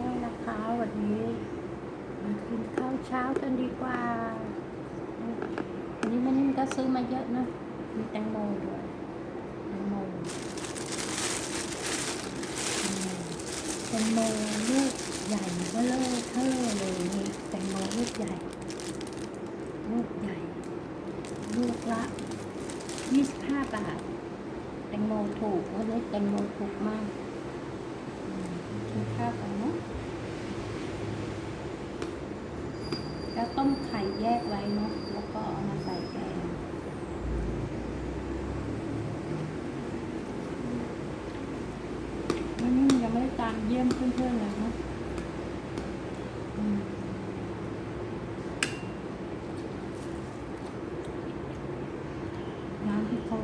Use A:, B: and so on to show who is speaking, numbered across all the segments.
A: ด้วยนะคะ วันนี้มากินข้าวเช้ากันดีกว่าวันนี้มันนี่ก็ซื้อมาเยอะนะ มีแตงโมด้วยแตงโมแตงโมลูกใหญ่เบ้อเลอเทอเลยนี่แตงโมลูกใหญ่ ลูกใหญ่ ลูกละ25บาทแตงโมถูกวันนี้แตงโมถูกมากอืมกินข้าวกันเนาะแล้ว ต้มไข่แยกไว้เนาะแล้วก็เอามาใส่แกงวันนี้ยังไม่ได้ตามเยี่ยมเพื่อนๆเลยเนาะน้ำที่เขา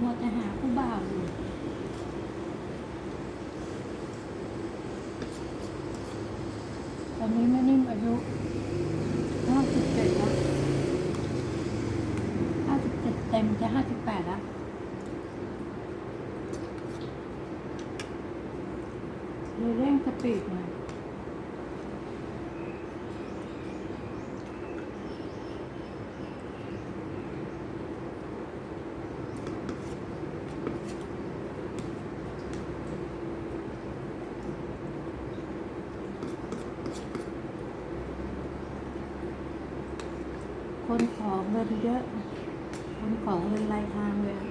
A: มัวจะหาผู้บ่าวอยู่ อนนี้แม่นิ่มอายุห้าสิบเจ็ดแล้วห้าสิบเจ็ดเต็มจะห้าสิบแปดแล้วเลยเร่งสปีดหน่อย คนของเงินเยอะ คนของเงินรายทางเลย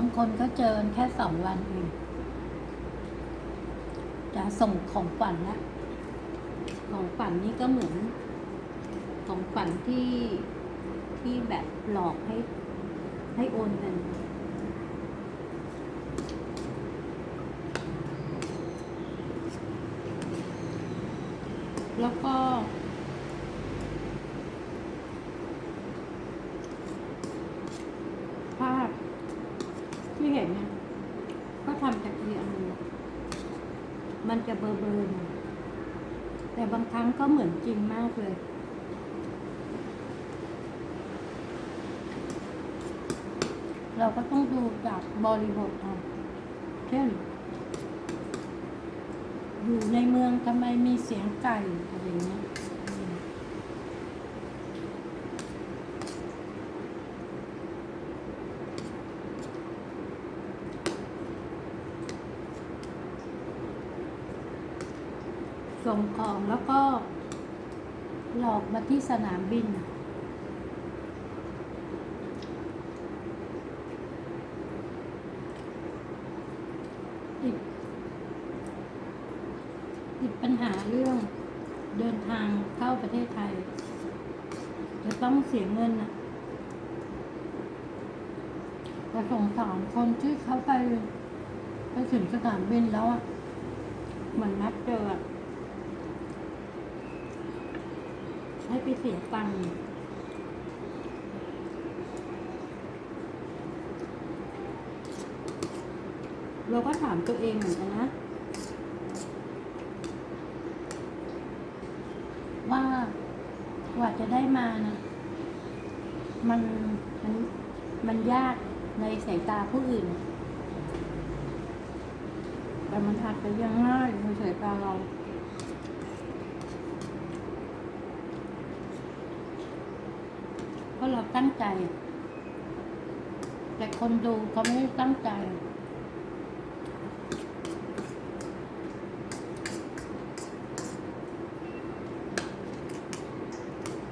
A: บางคนก็เจอแค่สองวันเองจะส่งของฝันละของฝันนี่ก็เหมือน ของฝันที่ที่แบบหลอกให้ให้โอนเงินแล้วก็ ภาพ ที่เห็นเนี่ยก็ทำจากเรียน มันจะเบอร์เบอร์แต่บางครั้งก็เหมือนจริงมากเลยเราก็ต้องดูจากบริบทเอาเช่น อยู่ในเมืองทำไมมีเสียงไก่อะไรเงี้ยอืม ส่งของแล้วก็ หลอกมาที่สนามบิน ติดติดปัญหาเรื่องเดินทางเข้าประเทศไทย จะต้องเสียเงินอะแต่สงสารคนที่เขาไปไปถึงสนามบินแล้วอะเหมือนนัดเจอ อะให้ไปเสียตังเราก็ถามตัวเองเหมือนกันนะ ว่ากว่าจะได้มานะมันมันมันยากในสายตาผู้อื่น แต่มันอาจจะยังง่ายในสายตาเรา เพราะเราตั้งใจ แต่คนดูเขาไม่ได้ตั้งใจ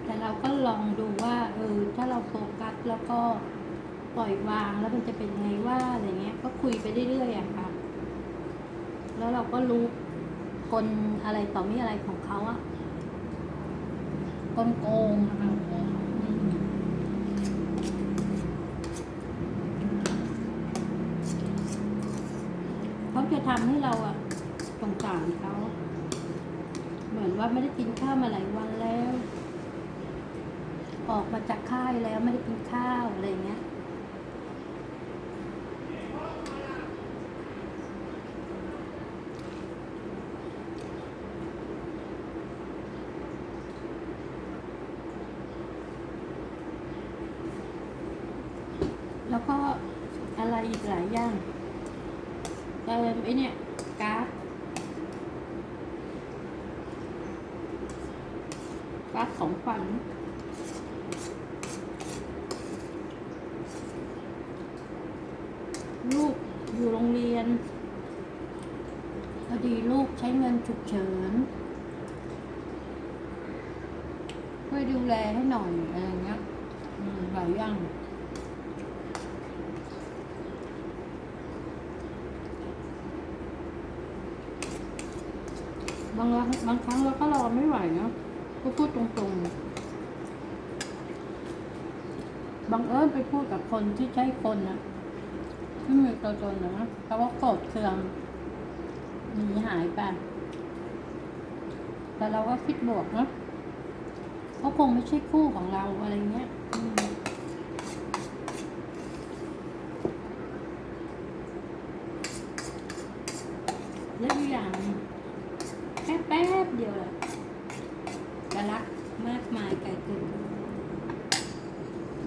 A: แต่เราก็ลองดูว่าเออถ้าเราโฟกัสแล้วก็ปล่อยวางแล้วมันจะเป็นไงว่าอะไรเงี้ย ก็คุยไปเรื่อยๆอะค่ะ แล้วเราก็รู้กลอะไรต่อมีอะไรของเขาอะกลโกงนะคะอืม เขาจะทำให้เราอะสงสารเขาเหมือนว่าไม่ได้กินข้าวมาหลายวันแล้ว ออกมาจากค่ายแล้วไม่ได้กินข้าวอะไรเงี้ยแล้วก็อะไรอีกหลายอย่าง เติมไอเนี่ยก๊าซก๊าซของฝันลูกอยู่โรงเรียนพอดีลูกใช้เงินฉุกเฉินช่วยดูแลให้หน่อยอะไรเงี้ยหลายอย่าง บางบางครั้งเราก็รอไม่ไหวเนาะก็พูดตรงๆบังเอิญไปพูดกับคนที่ใช่คนนะที่มีตัวตนนะเขาว่าโกรธเคืองหนีหายไป แต่เราก็คิดบวกเนาะเขาคงไม่ใช่คู่ของเราอะไรเงี้ยอืมแล้วอีกอย่างหนึ่งแค่แป๊บเดียวแหละจะรักมากมายไกลเกิน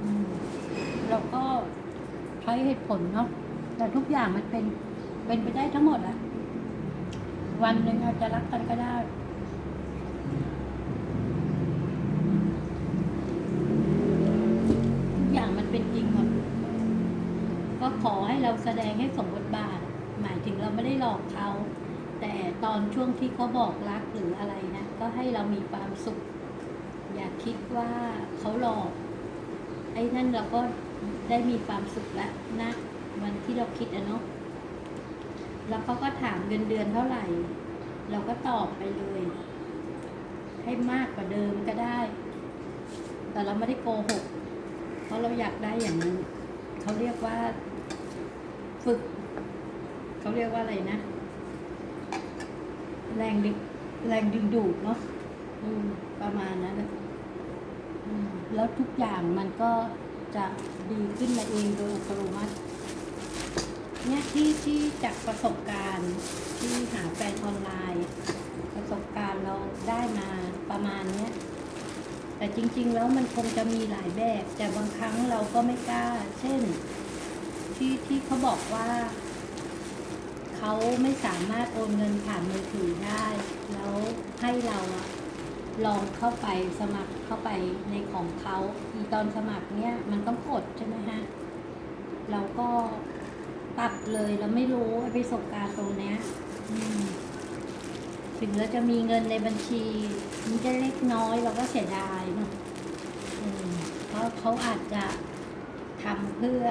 A: อืมเราก็ใช้เหตุผลเนาะแต่ทุก อย่างมันเป็น เป็นไปได้ทั้งหมดอะวันหนึ่งอาจจะรักกันก็ได้ ทุกอย่างมันเป็นจริงหมด ก็ขอให้เราแสดงให้สมบทบาท หมายถึงเราไม่ได้หลอกเขา แต่ตอนช่วงที่เขาบอกรักหรืออะไรนะ ก็ให้เรามีความสุข อย่าคิดว่าเขาหลอก ไอ้นั่นเราก็ได้มีความสุขแล้วนะ วันที่เราคิดอะเนาะแล้วเขาก็ถามเงินเดือนเท่าไหร่ เราก็ตอบไปเลย ให้มากกว่าเดิมก็ได้ แต่เราไม่ได้โกหก เพราะเราอยากได้อย่างนั้นเขาเรียกว่า ฝึกเขาเรียกว่าอะไรนะ แรงดึงแรงดึงดูดเนาะประมาณนั้นแล้วทุกอย่างมันก็จะดีขึ้นมาเองโดยอัตโนมัติ เนี่ยที่ที่จากประสบการณ์ที่หาแฟนออนไลน์ ประสบการณ์เราได้มาประมาณเนี้ยแต่จริง ๆ แล้วมันคงจะมีหลายแบบ แต่บางครั้งเราก็ไม่กล้า เช่น ที่ที่เขาบอกว่า เขาไม่สามารถโอนเงินผ่านมือถือได้ แล้วให้เราอะลองเข้าไปสมัครเข้าไปในของเขาอีตอนสมัครเนี่ยมันต้องกดใช่ไหมฮะเราก็ ตัดเลยเราไม่รู้ไอ้ประสบการณ์ตรงเนี้ยถึงเราจะมีเงินในบัญชี มันจะเล็กน้อยเราก็เสียดายเนาะเพราะเขาอาจจะทำเพื่อ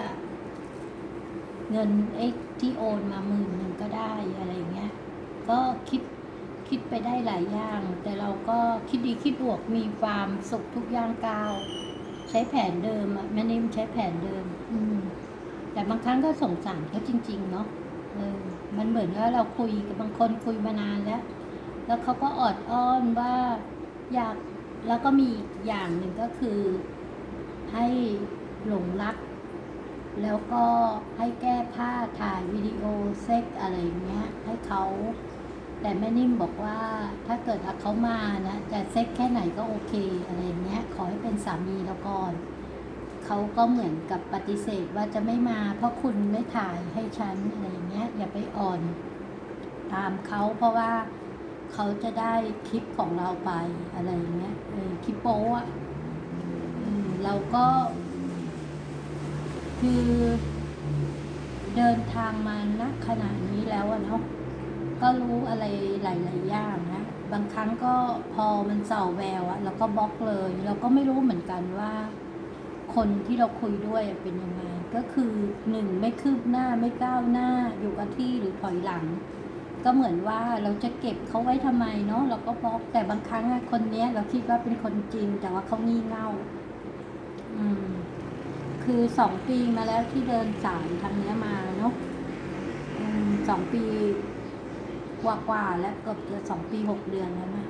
A: เงินไอ้ที่โอนมาหมื่นหนึ่งก็ได้อะไรเงี้ย ก็คิดคิดไปได้หลายอย่าง แต่เราก็คิดดีคิดบวกมีความสุขทุกอย่างก้าวใช้แผนเดิมอะแม่นิ่มใช้แผนเดิม อืม แต่บางครั้งก็สงสารเขาจริง ๆ เนาะเออมันเหมือนว่าเราคุยกับบางคนคุยมานานแล้ว แล้วเขาก็ออดอ้อนว่าอยากแล้วก็มีอีกอย่างหนึ่งก็คือ ให้หลงรัก แล้วก็ให้แก้ผ้าถ่ายวิดีโอเซ็กอะไรอย่างเงี้ย ให้เขาแต่แม่นิ่มบอกว่าถ้าเกิดเขามานะจะเซ็กแค่ไหนก็โอเคอะไรอย่างเงี้ย ขอให้เป็นสามีเราก่อน เขาก็เหมือนกับปฏิเสธว่าจะไม่มา เพราะคุณไม่ถ่ายให้ฉันอะไรอย่างเงี้ยอย่าไปอ่อนตามเขาเพราะว่าเขาจะได้คลิปของเราไปอะไรอย่างเงี้ยเออคลิปโป๊อะเราก็ คือเดินทางมานักขนาดนี้แล้วเนาะก็รู้อะไรหลายๆอย่างนะบางครั้งก็พอมันเส่าแววอะเราก็บล็อกเลย เราก็ไม่รู้เหมือนกันว่า คนที่เราคุยด้วยเป็นยังไง ก็คือหนึ่งไม่คืบหน้าไม่ก้าวหน้าอยู่กับที่หรือถอยหลัง ก็เหมือนว่าเราจะเก็บเขาไว้ทำไมเนาะเราก็บล็อกแต่บางครั้งคนเนี้ย เราคิดว่าเป็นคนจริง แต่ว่าเขางี่เง่า อืม คือสองปีมาแล้วที่เดินสายทางเนี้ยมาเนาะอืมสองปีกว่าๆแล้วเกือบจะสองปีหกเดือนแล้วนะ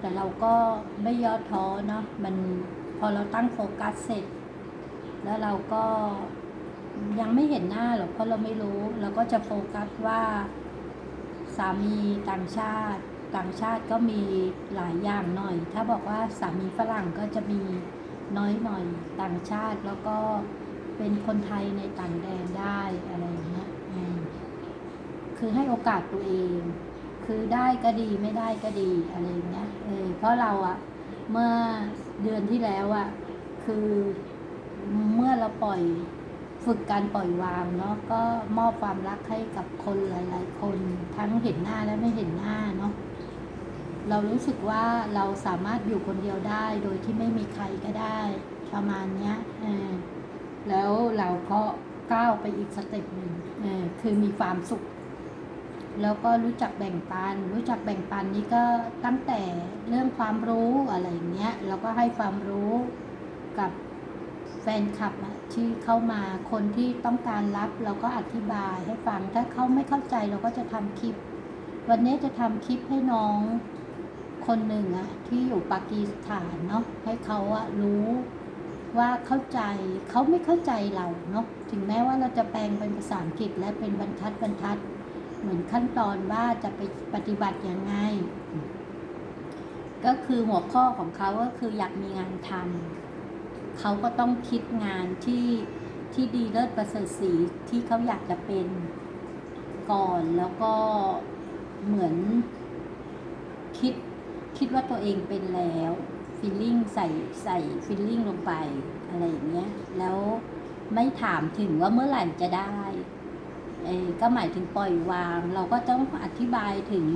A: แต่เราก็ไม่ย่อท้อเนาะมัน อเราตั้งโฟกัสเสร็จ แล้วเราก็ยังไม่เห็นหน้าหรอกเพราะเราไม่รู้ เราก็จะโฟกัสว่าสามีต่างชาติต่างชาติก็มีหลายอย่างหน่อย ถ้าบอกว่าสามีฝรั่งก็จะมีน้อยหน่อยต่างชาติแล้วก็เป็นคนไทยในต่างแดนได้อะไรอย่างเงี้ยคือให้โอกาสตัวเอง คือได้ก็ดีไม่ได้ก็ดีอะไรอย่างเงี้ยเออเพราะเราอะ เมื่อเดือนที่แล้วอะคือเมื่อเราปล่อยฝึกการปล่อยวางเนาะก็มอบความรักให้กับคนหลาย ๆ คนทั้งเห็นหน้าและไม่เห็นหน้าเนาะเรารู้สึกว่าเราสามารถอยู่คนเดียวได้โดยที่ไม่มีใครก็ได้ประมาณเนี้ยแล้วเราก็ก้าวไปอีกสเต็ปหนึ่งคือมีความสุข แล้วก็รู้จักแบ่งปัน รู้จักแบ่งปันนี่ก็ตั้งแต่เรื่องความรู้อะไรอย่างเงี้ยเราก็ให้ความรู้กับแฟนคลับอะที่เข้ามาคนที่ต้องการรับเราก็อธิบายให้ฟังถ้าเขาไม่เข้าใจเราก็จะทำคลิป วันนี้จะทำคลิปให้น้องคนหนึ่งอะที่อยู่ปากีสถานเนาะให้เขาอะรู้ว่าเข้าใจเขาไม่เข้าใจเราเนาะถึงแม้ว่าเราจะแปลงเป็นภาษาอังกฤษและเป็นบรรทัดบรรทัด เหมือนขั้นตอนว่าจะไปปฏิบัติยังไง ก็คือหัวข้อของเขาก็คืออยากมีงานทำเขาก็ต้องคิดงานที่ที่ดีเลิศประเสริฐสีที่เขาอยากจะเป็นก่อนแล้วก็เหมือนคิดคิดว่าตัวเองเป็นแล้วฟิลลิ่งใส่ใส่ฟิลลิ่งลงไปอะไรอย่างเงี้ยแล้วไม่ถามถึงว่าเมื่อไหร่จะได้ ก็หมายถึงปล่อยวาง เราก็ต้องอธิบายถึง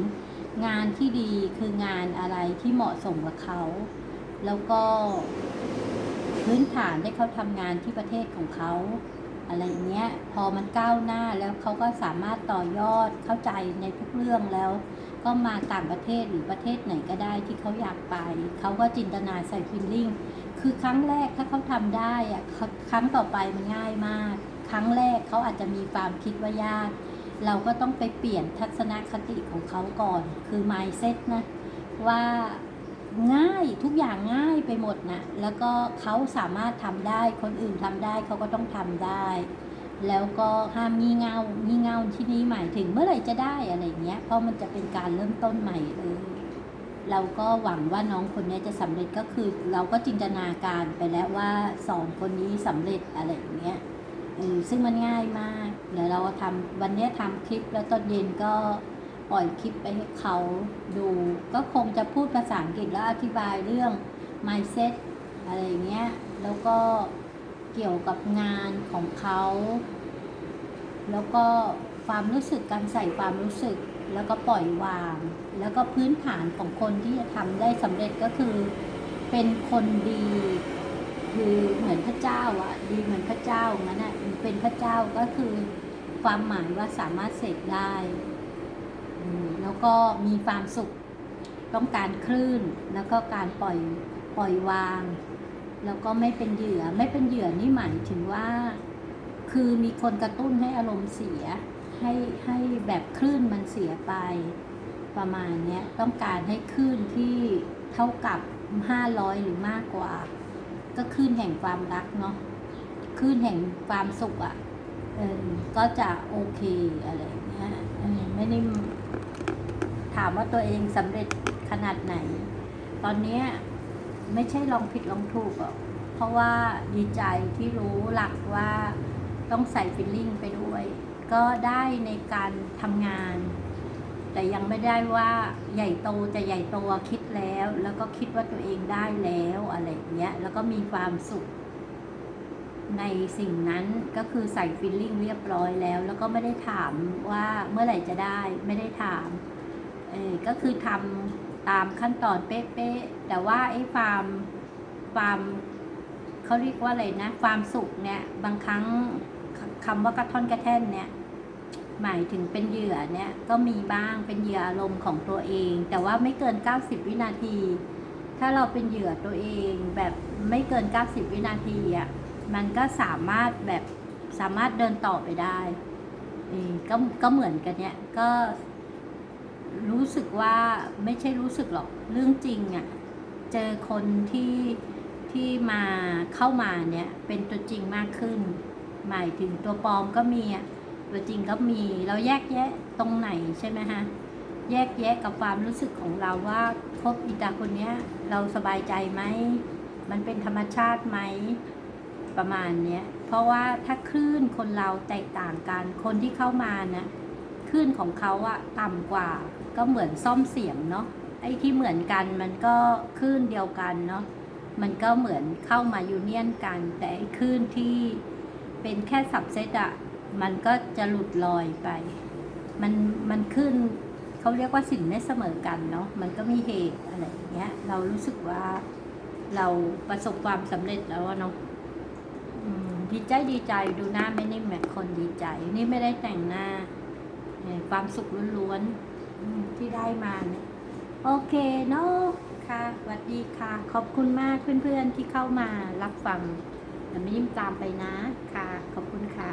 A: งานที่ดีคืองานอะไรที่เหมาะสมกับเขา แล้วก็พื้นฐานให้เขาทำงานที่ประเทศของเขาอะไรเงี้ยพอมันก้าวหน้าแล้วเขาก็สามารถต่อยอดเข้าใจในทุกเรื่องแล้ว ก็มาต่างประเทศหรือประเทศไหนก็ได้ที่เขาอยากไป เขาก็จินตนาใส่ฟิลลิ่งคือครั้งแรกถ้าเขาทำได้อะครั้งต่อไปมันง่ายมาก ครั้งแรกเขาอาจจะมีความคิดว่ายาก เราก็ต้องไปเปลี่ยนทัศนคติของเขาก่อน คือ mindset นะ ว่าง่ายทุกอย่างง่ายไปหมดนะแล้วก็เขาสามารถทำได้คนอื่นทำได้เขาก็ต้องทำได้ แล้วก็ห้ามงี่เงางี่เงาที่นี้หมายถึงเมื่อไหร่จะได้อะไรเงี้ยเพราะมันจะเป็นการเริ่มต้นใหม่เลยเราก็หวังว่าน้องคนนี้จะสำเร็จก็คือ เราก็จินตนาการไปแล้วว่าสองคนนี้สำเร็จอะไรอย่างเงี้ย ซึ่งมันง่ายมาก เดี๋ยวเราทำวันนี้ทำคลิปแล้วตอนเย็นก็ปล่อยคลิปไปให้เขาดู ก็คงจะพูดภาษาอังกฤษแล้วอธิบายเรื่อง mindset อะไรเงี้ย แล้วก็เกี่ยวกับงานของเขา แล้วก็ความรู้สึกการใส่ความรู้สึก แล้วก็ปล่อยวาง แล้วก็พื้นฐานของคนที่จะทำได้สำเร็จก็คือ เป็นคนดี คือเหมือนพระเจ้าอะ ดีเหมือนพระเจ้างั้นอะเป็นพระเจ้าก็คือความหมายว่าสามารถเสกได้แล้วก็มีความสุขต้องการคลื่นแล้วก็การปล่อยปล่อยวาง แล้วก็ไม่เป็นเหยื่อไม่เป็นเหยื่อนี่หมายถึงว่า คือมีคนกระตุ้นให้อารมณ์เสีย ให้ให้แบบคลื่นมันเสียไปประมาณนี้ต้องการให้คลื่นที่เท่ากับ 500 หรือมากกว่า ก็คลื่นแห่งความรักเนาะคลื่นแห่งความสุขอะ่ะเออก็จะโอเคอะไรเงี้ยไม่ได้ถามว่าตัวเองสำเร็จขนาดไหน ตอนเนี้ยไม่ใช่ลองผิดลองถูกหรอกเพราะว่าดีใจที่รู้หลักว่าต้องใส่ฟิลลิ่งไปด้วย ก็ได้ในการทำงาน แต่ยังไม่ได้ว่าใหญ่โตจะใหญ่โตคิดแล้ว แล้วก็คิดว่าตัวเองได้แล้วอะไรอย่างเงี้ยแล้วก็มีความสุข ในสิ่งนั้นก็คือใส่ฟิลลิ่งเรียบร้อยแล้ว แล้วก็ไม่ได้ถามว่าเมื่อไหร่จะได้ไม่ได้ถามเออก็คือทำตามขั้นตอนเป๊ะๆแต่ว่าไอ้ความความเขาเรียกว่าอะไรนะ ความสุขเนี่ย บางครั้งคคำว่ากระท่อนกระแท่นเนี่ย หมายถึงเป็นเหยื่อเนี่ยก็มีบ้างเป็นเหยื่ออารมณ์ของตัวเอง แต่ว่าไม่เกิน 90 วินาที ถ้าเราเป็นเหยื่อตัวเองแบบไม่เกิน 90 วินาทีอะมันก็สามารถแบบสามารถเดินต่อไปได้ก็ก็เหมือนกันเนี่ยก็รู้สึกว่าไม่ใช่รู้สึกหรอกเรื่องจริงอะ่ะเจอคนที่ที่มาเข้ามาเนี่ยเป็นตัวจริงมากขึ้น หมายถึงตัวปลอมก็มีอะ ตัวจริงก็มีเราแยกแยะตรงไหนใช่ไหมฮะแยกแยะกับความรู้สึกของเราว่าคบอีตาคนเนี้ย เราสบายใจไหมมันเป็นธรรมชาติไหมประมาณเนี้ยเพราะว่าถ้าคลื่นคนเราแตกต่างกันคนที่เข้ามานะคลื่นของเขาอะต่ำกว่า ก็เหมือนซ่อมเสียงเนาะไอ้ที่เหมือนกันมันก็คลื่นเดียวกันเนาะมันก็เหมือนเข้ามายูเนียนกัน แต่ไอ้คลื่นที่เป็นแค่สับเซตอะ มันก็จะหลุดลอยไป มันมันขึ้นเขาเรียกว่าสิ่งไม่เสมอกันเนาะมันก็มีเหตุอะไรอย่างเงี้ย เรารู้สึกว่าเราประสบความสำเร็จแล้วเนาะดีใจดีใจดูหน้าไม่นิ่มแบบคนดีใจ นี่ไม่ได้แต่งหน้า ความสุขล้วนๆที่ได้มาเนี่ยโอเคเนาะค่ะสวัสดีค่ะ ขอบคุณมากเพื่อนๆที่เข้ามารับฟังแต่ไม่นิ่มตามไปนะค่ะ ขอบคุณค่ะ